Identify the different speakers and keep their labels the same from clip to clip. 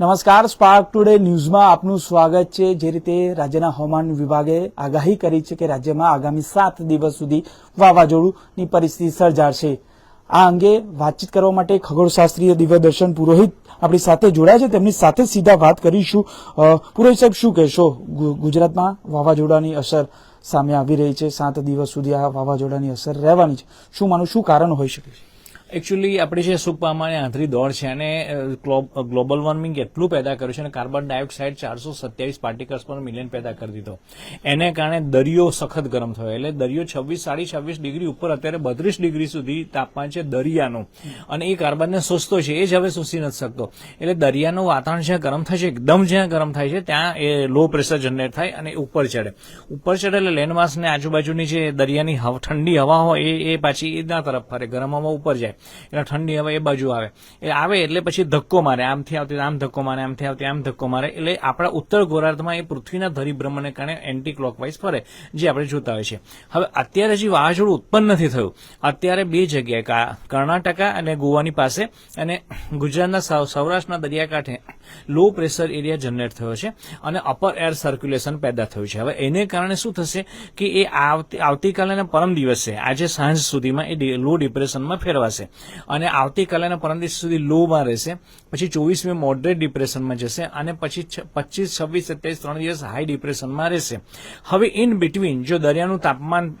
Speaker 1: નમસ્કાર spark today ન્યૂઝમાં આપનું સ્વાગત છે. જે રીતે રાજ્યના હવામાન વિભાગે આગાહી કરી છે કે રાજ્યમાં આગામી સાત દિવસ સુધી વાવાઝોડુંની પરિસ્થિતિ સર્જાશે. આ અંગે વાતચીત કરવા માટે ખગોળશાસ્ત્રીય દિવ્યદર્શન પુરોહિત આપણી સાથે જોડાયા છે. તેમની સાથે સીધા વાત કરીશું. પુરોહિત સાહેબ, શું કહેશો? ગુજરાતમાં વાવાઝોડાની અસર સામે આવી રહી છે. સાત દિવસ સુધી આ વાવાઝોડાની અસર રહેવાની છે. શું માનું, શું કારણ હોઈ શકે છે?
Speaker 2: એકચ્યુઅલી આપણે જે સુપામાની આંતરી દોડ છે અને ગ્લોબલ વોર્મિંગ એટલું પેદા કર્યું છે અને કાર્બન ડાયોક્સાઇડ ચારસો સત્યાવીસ પાર્ટિકલ્સ પર મિલિયન પેદા કરી દીધો. એને કારણે દરિયો સખત ગરમ થયો. એટલે દરિયો છવ્વીસ, સાડી છવ્વીસ ડિગ્રી ઉપર અત્યારે બત્રીસ ડિગ્રી સુધી તાપમાન છે દરિયાનું. અને એ કાર્બનને શોષતો છે. એ જ હવે શોષી નથી શકતો. એટલે દરિયાનું વાતાવરણ જ્યાં ગરમ થાય છે એકદમ જ્યાં ગરમ થાય છે, ત્યાં એ લો પ્રેશર જનરેટ થાય અને ઉપર ચડે. ઉપર ચડે એટલે લેન્ડમાર્સને આજુબાજુની જે દરિયાની ઠંડી હવા હોય, એ પાછી એના તરફ ફરે. ગરમ હવા ઉપર જાય. એટલે ઠંડી હવા એ બાજુ આવે. એ આવે એટલે પછી ધક્કો મારે. આમથી આવતી, આમ ધક્કો મારે, આમથી આવતી, આમ ધક્કો મારે. એટલે આપણા ઉત્તર ગોળાર્ધમાં એ પૃથ્વીના ધરીભ્રમણને કારણે એન્ટી ક્લોકવાઇઝ ફરે, જે આપણે જોતા હોય છે. હવે અત્યારે જે વાવાઝોડું ઉત્પન્ન નથી થયું, અત્યારે બે જગ્યાએ કર્ણાટકા અને ગોવાની પાસે અને ગુજરાતના સૌરાષ્ટ્રના દરિયાકાંઠે લો પ્રેશર એરિયા જનરેટ થયો છે અને અપર એર સર્ક્યુલેશન પેદા થયું છે. હવે એને કારણે શું થશે કે એ આવતી, આવતીકાલે પરમ દિવસે, આજે સાંજ સુધીમાં એ લો ડિપ્રેશનમાં ફેરવાશે. અને આવતીકાલે પરમ દિવસ સુધી લોમાં રહેશે. પછી ચોવીસમી મોડરેટ ડિપ્રેશનમાં જશે અને પછી પચીસ, છવ્વીસ, સત્યાવીસ, ત્રણ દિવસ હાઈ ડિપ્રેશનમાં રહેશે. હવે ઇન બિટવીન જો દરિયાનું તાપમાન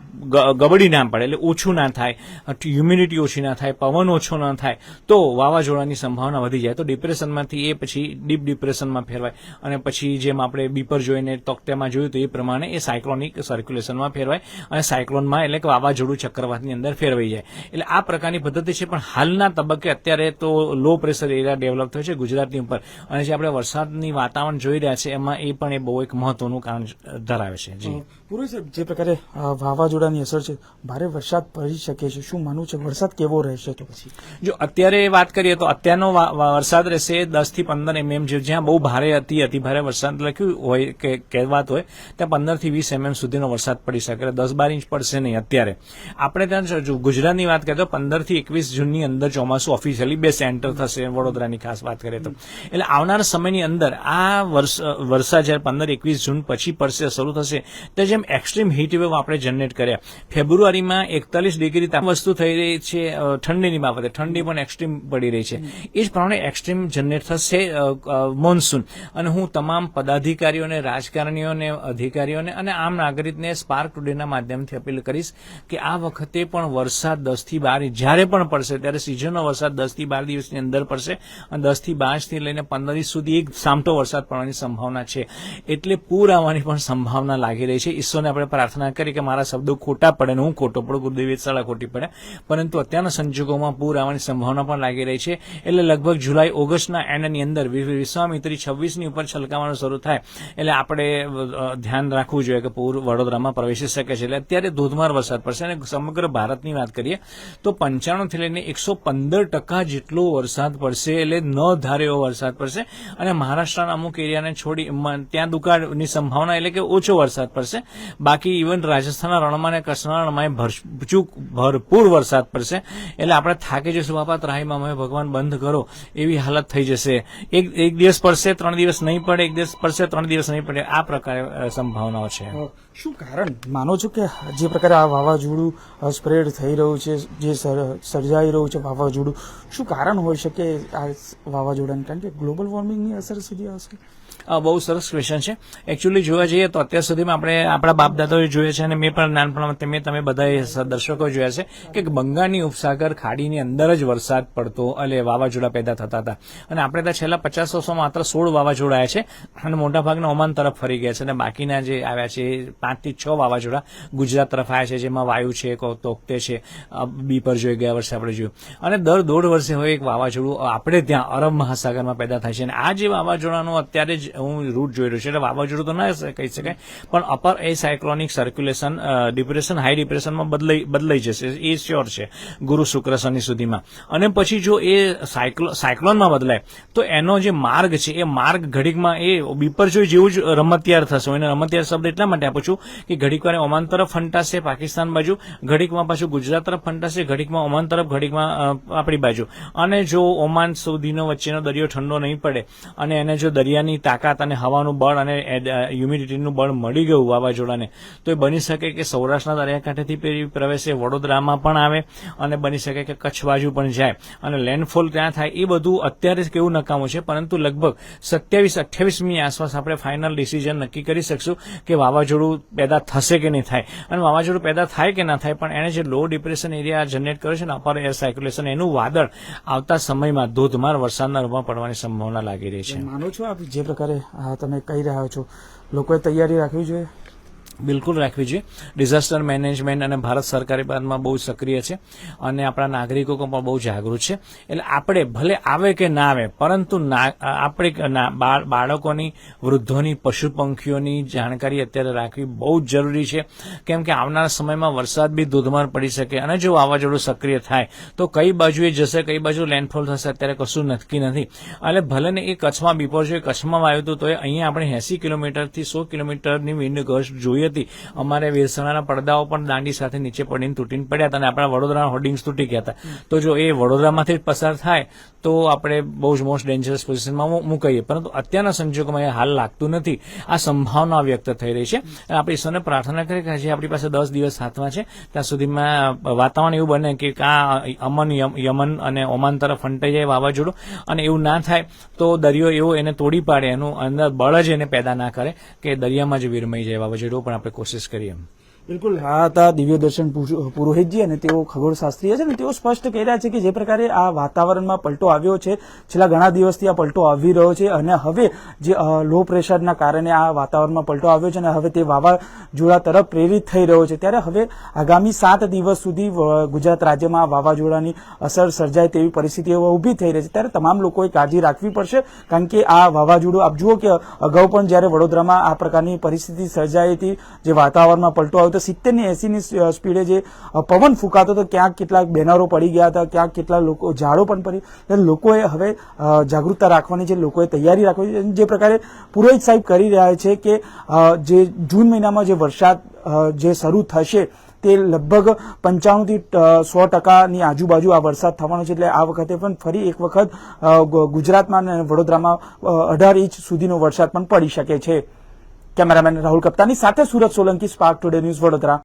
Speaker 2: ગબડી ના પડે, એટલે ઓછું ના થાય હ્યુમિડિટી ઓછી ના થાય, પવન ઓછો ના થાય, તો વાવાઝોડાની સંભાવના વધી જાય. તો ડિપ્રેશનમાંથી એ પછી ડીપ ડિપ્રેશનમાં ફેરવાય. અને પછી જેમ આપણે બીપર જોઈને તોકતેમાં જોયું તો એ પ્રમાણે એ સાયક્લોનિક સર્ક્યુલેશનમાં ફેરવાય. અને સાયક્લોનમાં એટલે કે વાવાઝોડું ચક્રવાતની અંદર ફેરવાઈ જાય. એટલે આ પ્રકારની પદ્ધતિ છે પણ હાલના તબક્કે અત્યારે તો લો પ્રેશર એરિયા ડેવલપ થયો છે ગુજરાતની ઉપર. અને જે આપણે વરસાદની વાતાવરણ જોઈ રહ્યા છે એમાં એ પણ એ બહુ એક મહત્વનું કારણ ધરાવે છે. જી.
Speaker 1: સાહેબ જે પ્રકારે વાવાઝોડાની અસર છે ભારે વરસાદ પડી શકે છે શું માનવું છે? વરસાદ કેવો રહેશે તો પછી?
Speaker 2: જો અત્યારે વાત કરીએ તો અત્યારનો વરસાદ રહેશે દસથી પંદર એમએમ જે જ્યાં બહુ ભારે અતિ અતિ ભારે વરસાદ લખ્યું હોય કે કહેવાત હોય ત્યાં પંદરથી વીસ એમએમ સુધીનો વરસાદ પડી શકે. દસ બાર ઇંચ પડશે નહીં અત્યારે. આપણે ત્યાં જો- ગુજરાતની વાત કરીએ તો પંદરથી એકવીસ જૂનની અંદર ચોમાસું ઓફિશિયલી બે સેન્ટર થશે, વડોદરાની ખાસ વાત કરીએ તો. એટલે આવનારા સમયની અંદર આ વર્ષ વરસાદ જ્યારે પંદર, એકવીસ જૂન પછી પડશે શરૂ થશે, તો જેમ એક્સ્ટ્રીમ હીટવેવ આપણે જનરેટ કર્યા. ફેબ્રુઆરીમાં એકતાલીસ ડિગ્રી વસ્તુ થઈ રહી છે ઠંડીની બાબતે. ઠંડી પણ એક્સ્ટ્રીમ પડી રહી છે. એ જ પ્રમાણે એક્સ્ટ્રીમ જનરેટ થશે મોન્સૂન અને હું તમામ પદાધિકારીઓને, રાજકારણીઓને, અધિકારીઓને અને આમ નાગરિકને સ્પાર્ક ટુડેના માધ્યમથી અપીલ કરીશ કે આ વખતે પણ વરસાદ દસથી બાર, જ્યારે પણ પડશે. ત્યારે સિઝનનો વરસાદ દસથી બાર દિવસની અંદર પડશે અને દસથી બારથી લઈને પંદર દિવસ સુધી એક સામટો વરસાદ પડવાની સંભાવના છે. એટલે પૂર આવવાની પણ સંભાવના લાગી રહી છે. ઈશ્વરને આપણે પ્રાર્થના કરી કે મારા શબ્દો ખોટા પડે ને હું ખોટો પડું. ગુરુદેવી શાળા ખોટી પડે. પરંતુ અત્યારના સંજોગોમાં પૂર આવવાની સંભાવના પણ લાગી રહી છે. એટલે લગભગ જુલાઈ, ઓગસ્ટના એન્ડની અંદર વિશ્વામિત્રી છવ્વીસની ઉપર છલકાવાનું શરૂ થાય. એટલે આપણે ધ્યાન રાખવું જોઈએ કે પૂર વડોદરામાં પ્રવેશી શકે છે. એટલે અત્યારે ધોધમાર વરસાદ પડશે અને સમગ્ર ભારતની વાત કરીએ તો પંચાણું થી લઈને એકસો પંદર ટકા જેટલો વરસાદ પડશે, એટલે ન ધારે એવો વરસાદ પડશે. અને મહારાષ્ટ્રના અમુક એરિયાને છોડી ત્યાં દુકાળની સંભાવના એટલે કે ઓછો વરસાદ પડશે. બાકી ઇવન રાજસ્થાનના રણમાં અને કચ્છના રણમાં ભરચૂક ભરપૂર વરસાદ પડશે. એટલે આપણે થાકી જશું બાપા, ત્રાહીમાં અમે ભગવાન બંધ કરો, એવી હાલત થઈ જશે. એક એક દિવસ પડશે, ત્રણ દિવસ નહીં પડે, એક દિવસ પડશે, ત્રણ દિવસ નહીં પડે, આ પ્રકારે સંભાવનાઓ છે.
Speaker 1: શું કારણ? માનો છો કે જે પ્રકારે આ વાવાઝોડું સ્પ્રેડ થઈ રહ્યું છે, જે સર્જાઈ રહ્યું છે વાવાઝોડું, શું કારણ હોઈ શકે આ વાવાઝોડાને? કારણ કે ગ્લોબલ વોર્મિંગની અસર સીધી આવશે
Speaker 2: બહુ સરસ ક્વેશ્ચન છે. એકચ્યુઅલી જોવા જઈએ તો અત્યાર સુધીમાં આપણે આપણા બાપ દાદાઓએ જોયે છે અને મેં પણ નાનપણમાં તમે તમે બધા દર્શકો જોયા છે કે બંગાળની ઉપસાગર ખાડીની અંદર જ વરસાદ પડતો એટલે વાવાઝોડા પેદા થતા હતા. અને આપણે ત્યાં છેલ્લા પચાસ વર્ષોમાં માત્ર સોળ વાવાઝોડા આવ્યા છે અને મોટાભાગના ઓમાન તરફ ફરી ગયા છે અને બાકીના જે આવ્યા છે પાંચથી છ વાવાઝોડા ગુજરાત તરફ આવ્યા છે, જેમાં વાયુ છે તોકતે છે બી પર જોઈ ગયા વર્ષે આપણે જોયું. અને દર દોઢ વર્ષે હોય એક વાવાઝોડું આપણે ત્યાં અરબ મહાસાગરમાં પેદા થાય છે અને આ જે વાવાઝોડાનું અત્યારે હું રૂટ જોઈ રહ્યો છું. એટલે વાવાઝોડું તો ના કહી શકાય. પણ upper air cyclonic circulation depression high ડિપ્રેશનમાં બદલાઈ બદલાઈ જશે. એ શ્યોર છે. ગુરુ શુક્ર શનિ સુધીમાં. અને પછી જો એ સાયક્લો, સાયક્લોનમાં બદલાય, તો એનો જે માર્ગ છે, એ માર્ગ ઘડીકમાં એ બીપરજોય જેવું જ રમતિયાર થશે. એને રમતિયાર શબ્દ એટલા માટે આપું છું કે ઘડીક વાર ઓમાન તરફ ફંટાશે પાકિસ્તાન બાજુ, ઘડીકમાં પાછું ગુજરાત તરફ ફંટાશે, ઘડીકમાં ઓમાન તરફ, ઘડીકમાં આપણી બાજુ. અને જો ઓમાન સુધીનો વચ્ચેનો દરિયો ઠંડો નહીં પડે, અને એને જો દરિયાની તાકાત અને હવાનું બળ અને હ્યુમિડિટીનું બળ મળી ગયું વાવાઝોડાને. તો એ બની શકે કે સૌરાષ્ટ્રના દરિયાકાંઠેથી પ્રવેશે વડોદરામાં પણ આવે અને બની શકે કે કચ્છ બાજુ પણ જાય. અને લેન્ડફોલ ત્યાં થાય એ બધું અત્યારે કેવું નકામું છે, પરંતુ લગભગ સત્યાવીસ, અઠ્યાવીસમી આસપાસ આપણે ફાઇનલ ડિસિઝન નક્કી કરી શકશું કે વાવાઝોડું પેદા થશે કે નહીં થાય. અને વાવાઝોડું પેદા થાય કે ના થાય, પણ એણે જે લો ડિપ્રેશન એરિયા જનરેટ કર્યો છે ને અપર એર સાયક્યુલેશન એનું વાદળ આવતા સમયમાં ધોધમાર વરસાદના રૂપમાં પડવાની સંભાવના લાગી રહી છે.
Speaker 1: માનો છો આપ જે પ્રકારે આ તમે કહી રહ્યા છો. લોકોએ તૈયારી રાખવી જોઈએ.
Speaker 2: બિલકુલ રાખવી જોઈએ. ડિઝાસ્ટર મેનેજમેન્ટ અને ભારત સરકારી બાદમાં બહુ સક્રિય છે અને આપણા નાગરિકો પણ બહુ જાગૃત છે. એટલે આપણે ભલે આવે કે ના આવે, પરંતુ આપણે બાળકોની, વૃદ્ધોની પશુ પંખીઓની જાણકારી અત્યારે રાખવી બહુ જ જરૂરી છે. કેમ કે આવનારા સમયમાં વરસાદ બી ધોધમાર પડી શકે અને જો વાવાઝોડું સક્રિય થાય, તો કઈ બાજુએ જશે, કઈ બાજુ લેન્ડફોલ થશે, અત્યારે કશું નક્કી નથી. એટલે ભલે ને એ કચ્છમાં બીપોર છે કચ્છમાં આવ્યું હતું, તો અહીંયા આપણે એસી કિલોમીટરથી સો કિલોમીટરની વિન્ડ ગસ્ટ જોઈ હતી. અમારે વેરસણાના પડદાઓ પણ દાંડી સાથે નીચે પડીને તૂટીને પડ્યા હતા અને આપણા વડોદરાના હોર્ડિંગ્સ તૂટી ગયા હતા. તો જો એ વડોદરામાંથી પસાર થાય, તો આપણે બહુ જ મોસ્ટ ડેન્જરસ પોઝિશનમાં મુકાઈએ. પરંતુ અત્યારના સંજોગોમાં એ હાલ લાગતું નથી. આ સંભાવના વ્યક્ત થઈ રહી છે. અને આપણે ઈશ્વરને પ્રાર્થના કરીએ કે હજી આપણી પાસે દસ દિવસ હાથમાં છે. ત્યાં સુધીમાં વાતાવરણ એવું બને કે આ અમન યમન અને ઓમાન તરફ ફંટાઈ જાય વાવાઝોડું. અને એવું ના થાય, તો દરિયો એવો એને તોડી પાડે. એનું અંદર બળ જ એને પેદા ના કરે કે દરિયામાં જ વિરમાઈ જાય વાવાઝોડું. પણ આપણે કોશિશ કરીએ
Speaker 1: બિલકુલ. હા હતા દિવ્ય દર્શન પુર- પુરોહિતજી અને તેઓ ખગોળશાસ્ત્રીય છે ને તેઓ સ્પષ્ટ કહી રહ્યા છે કે જે પ્રકારે આ વાતાવરણમાં પલટો આવ્યો છે, છેલ્લા ઘણા દિવસથી આ પલટો આવી રહ્યો છે અને હવે જે લો પ્રેશરના કારણે આ વાતાવરણમાં પલટો આવ્યો છે અને હવે તે વાવાઝોડા તરફ પ્રેરિત થઈ રહ્યો છે. ત્યારે હવે આગામી સાત દિવસ સુધી ગુજરાત રાજ્યમાં વાવાઝોડાની અસર સર્જાય તેવી પરિસ્થિતિઓ ઊભી થઈ રહી છે. ત્યારે તમામ લોકોએ કાળજી રાખવી પડશે, કારણ કે આ વાવાઝોડું, આપ જુઓ કે અગાઉ પણ જ્યારે વડોદરામાં આ પ્રકારની પરિસ્થિતિ સર્જાઈ હતી, જે વાતાવરણમાં પલટો આવ્યો તો સિત્તેરની એસી ની સ્પીડે જે પવન ફૂંકાતો હતો, ક્યાંક કેટલાક બેનરો પડી ગયા હતા, ક્યાંક કેટલા લોકો, ઝાડો પણ પડી એટલે લોકોએ હવે જાગૃતતા રાખવાની છે, લોકોએ તૈયારી રાખવી છે. જે પ્રકારે પુરોહિત સાહેબ કરી રહ્યા છે કે જે જૂન મહિનામાં જે વરસાદ જે શરૂ થશે, તે લગભગ પંચાણું થી સો ટકાની આજુબાજુ આ વરસાદ થવાનો છે. એટલે આ વખતે પણ ફરી એક વખત ગુજરાતમાં અને વડોદરામાં અઢાર ઇંચ સુધીનો વરસાદ પણ પડી શકે છે. કેમેરામેન રાહુલ કપ્તાની સાથે Surat Solanki Spark Today News Vadodara.